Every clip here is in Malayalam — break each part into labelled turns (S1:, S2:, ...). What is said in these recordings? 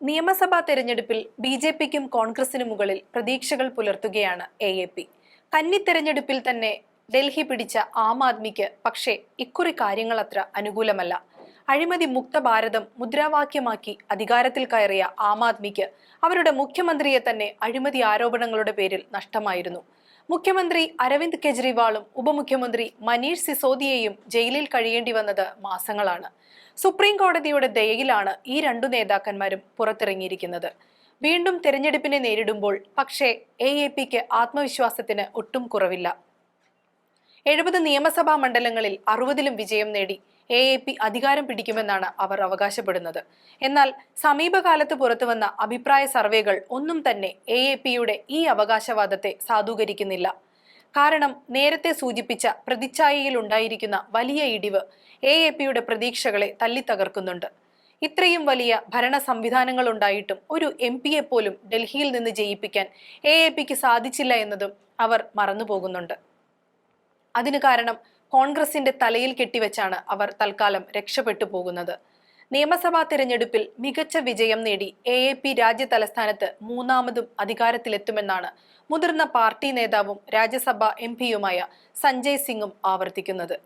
S1: നിയമസഭാ തെരഞ്ഞെടുപ്പിൽ ബി ജെ പിക്കും കോൺഗ്രസിനു മുകളിൽ പ്രതീക്ഷകൾ പുലർത്തുകയാണ് എ എ പി. കന്നി തെരഞ്ഞെടുപ്പിൽ തന്നെ ഡൽഹി പിടിച്ച ആം ആദ്മിക്ക് പക്ഷേ ഇക്കുറി കാര്യങ്ങൾ അത്ര അനുകൂലമല്ല. അഴിമതി മുക്ത ഭാരതം മുദ്രാവാക്യമാക്കി അധികാരത്തിൽ കയറിയ ആം ആദ്മിക്ക് അവരുടെ മുഖ്യമന്ത്രിയെ തന്നെ അഴിമതി ആരോപണങ്ങളുടെ പേരിൽ നഷ്ടമായിരുന്നു. മുഖ്യമന്ത്രി അരവിന്ദ് കെജ്രിവാളും ഉപമുഖ്യമന്ത്രി മനീഷ് സിസോദിയയും ജയിലിൽ കഴിയേണ്ടി വന്നത് മാസങ്ങളാണ്. സുപ്രീം കോടതിയുടെ ദയയിലാണ് ഈ രണ്ടു നേതാക്കന്മാരും പുറത്തിറങ്ങിയിരിക്കുന്നത്. വീണ്ടും തെരഞ്ഞെടുപ്പിനെ നേരിടുമ്പോൾ പക്ഷേ എ എ പിക്ക് ആത്മവിശ്വാസത്തിന് ഒട്ടും കുറവില്ല. എഴുപത് നിയമസഭാ മണ്ഡലങ്ങളിൽ അറുപതിലും വിജയം നേടി. എ എ പി അധികാരം പിടിക്കുമെന്നാണ് അവർ അവകാശപ്പെടുന്നത്. എന്നാൽ സമീപകാലത്ത് പുറത്തുവന്ന അഭിപ്രായ സർവേകൾ ഒന്നും തന്നെ എ എ പിയുടെ ഈ അവകാശവാദത്തെ സാധൂകരിക്കുന്നില്ല. കാരണം നേരത്തെ സൂചിപ്പിച്ച പ്രതിച്ഛായയിൽ ഉണ്ടായിരിക്കുന്ന വലിയ ഇടിവ് എ എ പിയുടെ പ്രതീക്ഷകളെ തല്ലിത്തകർക്കുന്നുണ്ട് ഇത്രയും വലിയ ഭരണ സംവിധാനങ്ങൾ ഉണ്ടായിട്ടും ഒരു എം പിയെ പോലും ഡൽഹിയിൽ നിന്ന് ജയിപ്പിക്കാൻ എ എ പിക്ക് സാധിച്ചില്ല എന്നതും അവർ മറന്നുപോകുന്നുണ്ട്. അതിന് കാരണം കോൺഗ്രസിന്റെ തലയിൽ കെട്ടിവെച്ചാണ് അവർ തൽക്കാലം രക്ഷപ്പെട്ടു പോകുന്നത്. നിയമസഭാ തിരഞ്ഞെടുപ്പിൽ മികച്ച വിജയം നേടി എ എ പി രാജ്യ തലസ്ഥാനത്ത് മൂന്നാമതും അധികാരത്തിലെത്തുമെന്നാണ് മുതിർന്ന പാർട്ടി നേതാവും രാജ്യസഭാ എം പിയുമായ സഞ്ജയ് സിംഗും ആവർത്തിക്കുന്നത്.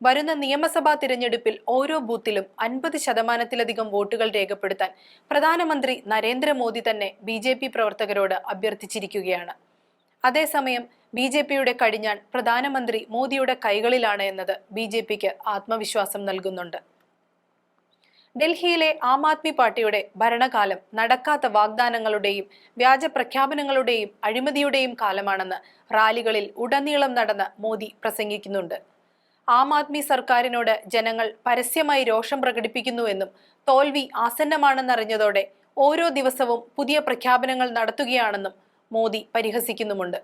S1: വരുന്ന നിയമസഭാ തിരഞ്ഞെടുപ്പിൽ ഓരോ ബൂത്തിലും അൻപത് ശതമാനത്തിലധികം വോട്ടുകൾ രേഖപ്പെടുത്താൻ പ്രധാനമന്ത്രി നരേന്ദ്രമോദി തന്നെ ബി പ്രവർത്തകരോട് അഭ്യർത്ഥിച്ചിരിക്കുകയാണ്. അതേസമയം ബി ജെ പിയുടെ കടിഞ്ഞാൺ പ്രധാനമന്ത്രി മോദിയുടെ കൈകളിലാണ് എന്നത് ബി ജെ പിക്ക് ആത്മവിശ്വാസം നൽകുന്നുണ്ട്. ഡൽഹിയിലെ ആം ആദ്മി പാർട്ടിയുടെ ഭരണകാലം നടക്കാത്ത വാഗ്ദാനങ്ങളുടെയും വ്യാജ പ്രഖ്യാപനങ്ങളുടെയും അഴിമതിയുടെയും കാലമാണെന്ന് റാലികളിൽ ഉടനീളം നടന്ന് മോദി പ്രസംഗിക്കുന്നുണ്ട്. ആം ആദ്മി സർക്കാരിനോട് ജനങ്ങൾ പരസ്യമായി രോഷം പ്രകടിപ്പിക്കുന്നുവെന്നും തോൽവി ആസന്നമാണെന്നറിഞ്ഞതോടെ ഓരോ ദിവസവും പുതിയ പ്രഖ്യാപനങ്ങൾ നടത്തുകയാണെന്നും മോദി പരിഹസിക്കുന്നുമുണ്ട്.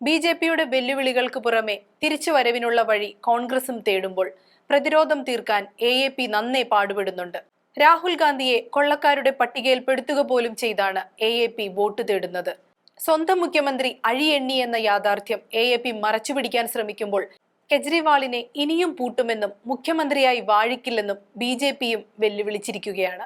S1: ബി ജെ പിയുടെ വെല്ലുവിളികൾക്ക് പുറമെ തിരിച്ചുവരവിനുള്ള വഴി കോൺഗ്രസും തേടുമ്പോൾ പ്രതിരോധം തീർക്കാൻ എ എ പി നന്നേ പാടുപെടുന്നുണ്ട്. രാഹുൽ ഗാന്ധിയെ കൊള്ളക്കാരുടെ പട്ടികയിൽപ്പെടുത്തുക പോലും ചെയ്താണ് എ എ പി വോട്ട് തേടുന്നത്. സ്വന്തം മുഖ്യമന്ത്രി അഴിയെണ്ണി എന്ന യാഥാർത്ഥ്യം എ എ പി മറച്ചുപിടിക്കാൻ ശ്രമിക്കുമ്പോൾ കെജ്രിവാളിനെ ഇനിയും പൂട്ടുമെന്നും മുഖ്യമന്ത്രിയായി വാഴിക്കില്ലെന്നും ബി ജെ പിയും വെല്ലുവിളിച്ചിരിക്കുകയാണ്.